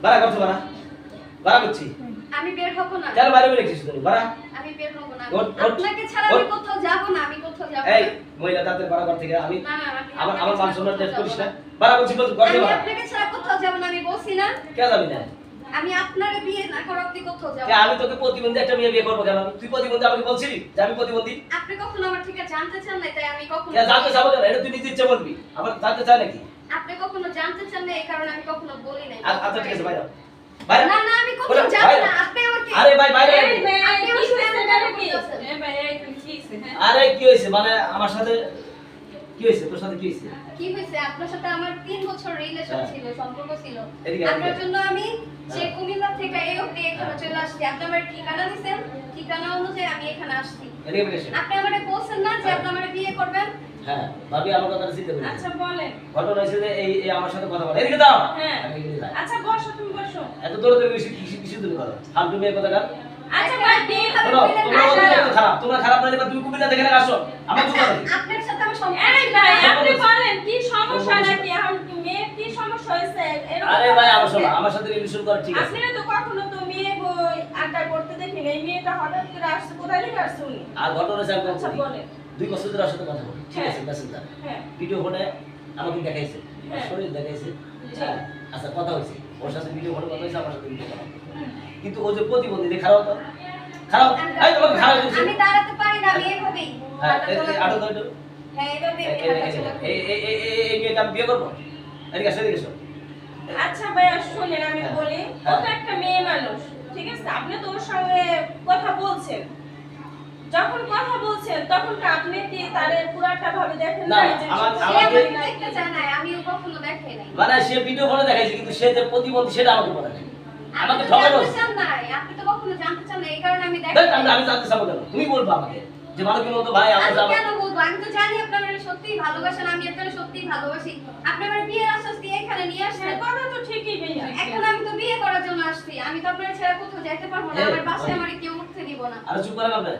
বাড়া করছ বাড়া। বাড়া করছি। আমি বের হব না। কেন বাইরে বেরিয়ে গেছিস তুমি বাড়া। আমি বের হব না। আপনাকে ছাড়া আমি কোথাও যাব না আমি কোথাও যাব এই মহিলা তাদের বাড়া ঘর থেকে আমি না না আমি আমার আমার মান ছাড়া সম্মান টেস্ট করিস না। বাড়া বলছি বলছি ঘর থেকে আপনাকে ছাড়া কোথাও যাব না আমি বলছি না। কে যাবি না? আমি আপনারে বিয়ে না করে আপনি কোথাও যাব কে আমি তোকে প্রতিবন্ধী একটা মেয়ে বিয়ে করব কেন? তুই প্রতিবন্ধী আমাকে বলছিলি যে আমি প্রতিবন্ধী? আপনি কখনো আমার থেকে জানতে চান না তাই আমি কখনো জানতে চাবো কেন? এটা তুই নিজে ইচ্ছে বলবি আবার জানতে চায় নাকি? আপনি কখনো জানতে চান না এই কারণে আমি কখনো বলি নাই। আচ্ছা ঠিক আছে বাইরে বাইরে। না না আমি বলে, যাব না আপনি আমাকে আরে ভাই বাইরে আপনি আমার সাথে এমন কেন করতেছেন? আরে কি হয়েছে? মানে আমার সাথে কি হয়েছে? তোর সাথে কি হয়েছে? কি হয়েছে? আপনার সাথে আমার তিন বছর রিলেশন হ্যাঁ। ছিল সম্পর্ক ছিল। আপনার জন্য আমি সে হ্যাঁ। কুমিল্লা থেকে এই অবধি এখানে চলে আসছি। আপনি আমার ঠিকানা দিছেন? ঠিকানা অনুযায়ী আমি এখানে আসছি। এদিকে বেরিয়ে এসো। আপনি আমারে বলছেন না যে আপনি আমারে বিয়ে করবেন? হ্যাঁ ভাবি আমার কথা চিন্তা করি আচ্ছা বলেন। ঘটনা হয়েছে যে এই এই আমার সাথে কথা বলে। এদিকে দাও! হ্যাঁ। আচ্ছা বসো তুমি বসো। এত দূরে দূরে দূরে করো আচ্ছা ভাই বিয়ে আমি শোনো বললাম, তোমরা। অতিরিক্ত খারাপ। তোমরা খারাপ না এবার তুমি কুমিল্লা থেকে আসো। আমার আপনার সাথে আমার সম্পর্ক এই ভাই আপনি বলেন কি সমস্যা নাকি? এখন কি মেয়ের কি সমস্যা হয়েছে? আরে ভাই আমার সাথে রিলেশন করা ঠিক আছে। আপনারা তো কখনো তো মেয়ে বই আড্ডা করতে দেখিনি এই মেয়েটা হঠাৎ করে আসছে কোথায় থেকে আসছে উনি? আর ঘটনা আচ্ছা বলেন। দুই বছর ধরে সাথে কথা বলি। ঠিক হ্যাঁ। আছে মেসেঞ্জার হ্যাঁ। ভিডিও ফোনে আমাকে দেখাইছে। হ্যাঁ। শরীর দেখাইছে। আচ্ছা কথা হয়েছে। ওর সাথে ভিডিও ফোনে কথা হয়েছে আমার সাথে ভিডিও কথা কিন্তু ও যে প্রতিবন্ধী যে খারাপ তো খারাপ। এই তোমাকে খারাপ দিচ্ছে আমি দাঁড়াতে পারি না এইভাবেই হ্যাঁ হ্যাঁ এইভাবে এই- এই- এই- এই বিয়ে করব? এদিকে আসো এদিকে আসো। আচ্ছা ভাইয়া শুনেন আমি। বলি ও। তো একটা মেয়ে মানুষ। ঠিক আছে আপনি তো ওর সঙ্গে কথা বলছেন। যখন কথা বলছেন তখন তো আপনি কি তারে পুরাটা ভাবে দেখেন না, আমাকে- দেখতে চায় না, কখনো দেখাই নাই। মানে সে ভিডিও ফোনে দেখাইছে কিন্তু সে যে প্রতিবন্ধী সেটা আমাকে বলে নাই। আমাকে নাই, আপনি তো কখনো জানতে চান না, এই কারণে আমি দেখ দেখাই আমি জানতে চাবো কেন? তুমি বলবা আমাকে। যে মানবীর মতো ভাই আমার আমি যাব কেন বলব? আমি তো জানি আপনারা সত্যিই ভালোবাসেন, আমি আপনারা সত্যিই ভালোবাসি। আপনি আমার বিয়ের আশ্বাস দিয়ে এখানে নিয়ে আসছেন। হ্যাঁ, কথা তো ঠিকই ভাইয়া এখন আমি তো বিয়ে করার জন্য আসছি। আমি তো আপনারা ছেড়ে কোথাও যেতে পারব না। আমার বাসায়। আমারে কেউ উঠতে দিব না। আর চুপ করেন আপনি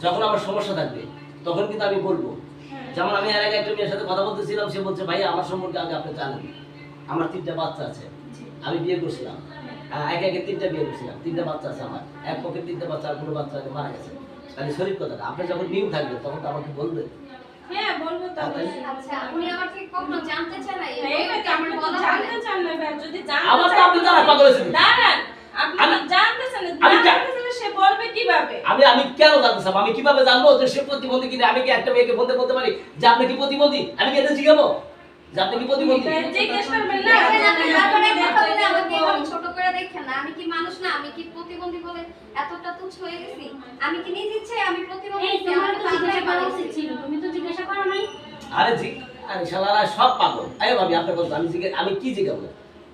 যখন আমার সমস্যা থাকবে তখন কিন্তু আমি বলব হ্যাঁ। যেমন আমি এর আগে একটা মেয়ের সাথে কথা বলতেছিলাম সে বলছে ভাই আমার সম্পর্কে আগে আপনি জানেন আমার তিনটা বাচ্চা আছে আমি বিয়ে করছিলাম আহ, একে একে তিনটা বিয়ে করছিলাম তিনটা বাচ্চা আছে আমার এক পক্ষে তিনটা বাচ্চা আর কোনো বাচ্চা মারা গেছে তাহলে শরীর কথাটা আপনি যখন নিউ থাকবেন তখন তো আমাকে বলবেন। হ্যাঁ বলব তো আচ্ছা, আপনি আমার থেকে কখনো জানতে চান নাই? হ্যাঁ, এই এবার তো আমার বলা জানতে চান না ভাই, যদি জানতে আমার তো আপনি জানা পাগল হয়েছেন। দাঁড়ান, আপনি আমি- না, আমি জা- জানতেছেন না, সে বলবে কীভাবে? আমি আমি কেন জানতে চাবো? আমি কীভাবে জানব যে সে প্রতিবন্ধী কিনা? আমি কি একটা মেয়েকে বলতে বলতে পারি? যে আপনি কি প্রতিবন্ধী? আমি কি এটা জিজ্ঞাবো জিজ্ঞেস করবেন না, তারপরে আপনি কথা বলে আমাকে এভাবে ছোট করে দেখেন না। আমি কি মানুষ না? আমি কি প্রতিবন্ধী বলে এতটা তুচ্ছ হয়ে গেছি? আমি কি নিজ ইচ্ছে আমি প্রতিবন্ধী? এই তোমার তো জিজ্ঞাসা করা উচিত ছিল। তুমি তো জিজ্ঞাসা করো নাই। আরে জি আরে শালারা সব পাগল। আরে ভাবি আপনার কথা আমি জিজ্ঞেস আমি কি জিজ্ঞাবো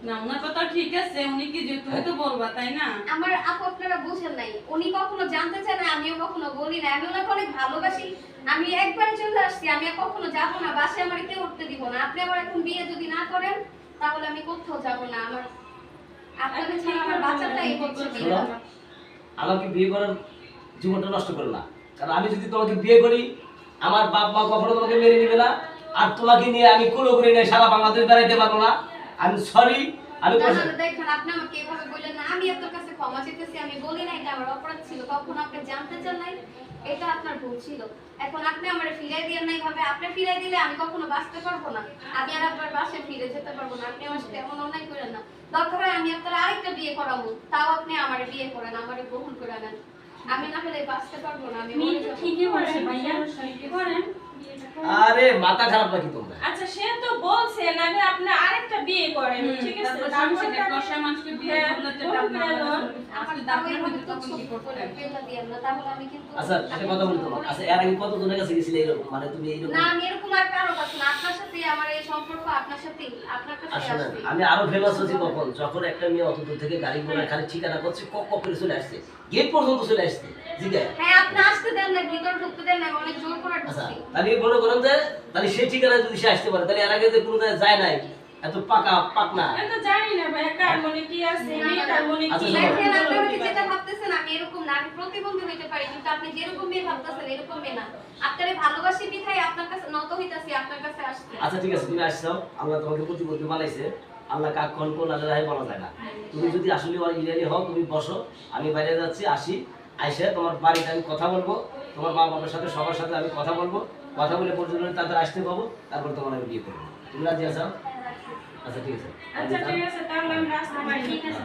না ওনার কথা ঠিক আছে উনি কি যে তুমি তো বলবা তাই না? আমার আপু আপনারা বুঝেন নাই। উনি কখনো জানতে চায় না আমিও কখনো বলি না। আমি ওনাকে অনেক ভালোবাসি। আমি একবার আসছি আমি কখনো যাব না বাসে আমার কেউ উঠতে দিব না। আপনি আমার এখন বিয়ে যদি না করেন তাহলে আমি কোথাও যাব না। আমার আপনাদের ছাড়া আমার বাচ্চাটাই হচ্ছে আমাকে বিয়ে করার জীবনটা নষ্ট করো না। কারণ আমি যদি তোমাকে বিয়ে করি আমার বাপ মা কখনো তোমাকে মেনে নেবে না। আর তোমাকে নিয়ে আমি কোনো করে নিয়ে সারা বাংলাদেশ বেড়াইতে পারব না। আমি সরি আমি না, দেখেন আপনি আমাকে এভাবে বললেন না আমি আপনার কাছে ক্ষমা চাইতেছি আমি বলি না এটা আমার অপরাধ ছিল কখনো আপনি জানতে চান নাই এটা আপনার ভুল ছিল। এখন আপনি আমার ফিরাই দিয়ে নাই ভাবে আপনি ফিরাই দিলে আমি কখনো বাঁচতে পারব না আমি আর আপনার বাসায় ফিরে যেতে পারব না আপনি আমার সাথে এমন অন্যায় করেন না। দরকার হয় আমি আপনার আরেকটা বিয়ে করাবো তাও আপনি আমার বিয়ে করেন আমার গ্রহণ করে নেন আমি না হলে বাঁচতে পারব না আমি। ঠিকই ভাইয়া। করেন। আরে মাথা খারাপ নাকি তোমরা? আচ্ছা সে তো বলছেন আগে আপনি আরেকটা বিয়ে করেন ঠিক আছে? সংসারে তাকে- কষা মানুষকে বিয়ে হ্যাঁ, মধ্যে তখন কি করতে? ফেলে দিয়েন না তাহলে আমি কিন্তু আচ্ছা একটা কথা বলি তোমার আচ্ছা এর আগে কত জনের কাছে গেছিলে এরকম? মানে তুমি এইরকম না আমি এরকম আর কারও কাছে না। আপনার সাথে আমার এই সম্পর্ক আপনার সাথে আপনার কাছে আসলে আমি আরও ফেমাস হচ্ছি কখন? যখন একটা মেয়ে অত দূর থেকে গাড়ি করে খালি ঠিকানা করছে কক কক করে চলে আসছে। গেট পর্যন্ত চলে আসছে। হ্যাঁ আপনি আসতে দেন না ভিতরে ঢুকতে দেন না অনেক জোর করে আচ্ছা ঢুকছি। তাহলে মনে করেন যে তাহলে সেই ঠিকানায় যদি সে আসতে পারে তাহলে এর আগে যে কোনো জায়গায় যায় নাই এত পাকা পাকনা। আমি তো জানি না ভাই কার মনে কি আছে না, না, মেয়েটার মনে আচ্ছা, কি আছে? দেখেন আপনি যেটা ভাবতেছেন আমি এরকম না আমি প্রতিবন্ধী হইতে পারি কিন্তু আপনি যেরকম মেয়ে ভাবতেছেন এরকম মেয়ে না। আপনারে ভালোবাসি বিধায় আপনার কাছে নত হইতাছি আপনার কাছে আসছি আচ্ছা ঠিক আছে তুমি আসছো আল্লাহ তোমাকে প্রতিবন্ধী বানাইছে আল্লাহ কাক কোন কোন আল্লাহ বলা যায় না। তুমি যদি আসলে ইরানি হও তুমি বসো আমি বাইরে যাচ্ছি আসি। আইসে তোমার বাড়িতে আমি কথা বলব তোমার মা বাবার সাথে সবার সাথে আমি কথা বলব কথা বলে পর্যন্ত তাদের আসতে পাবো তারপর তোমার আমি বিয়ে করব। তুমি রাজি আছো? আচ্ছা ঠিক আছে। আচ্ছা ঠিক আছে তাহলে আমরা আসতে পারি। ঠিক আছে।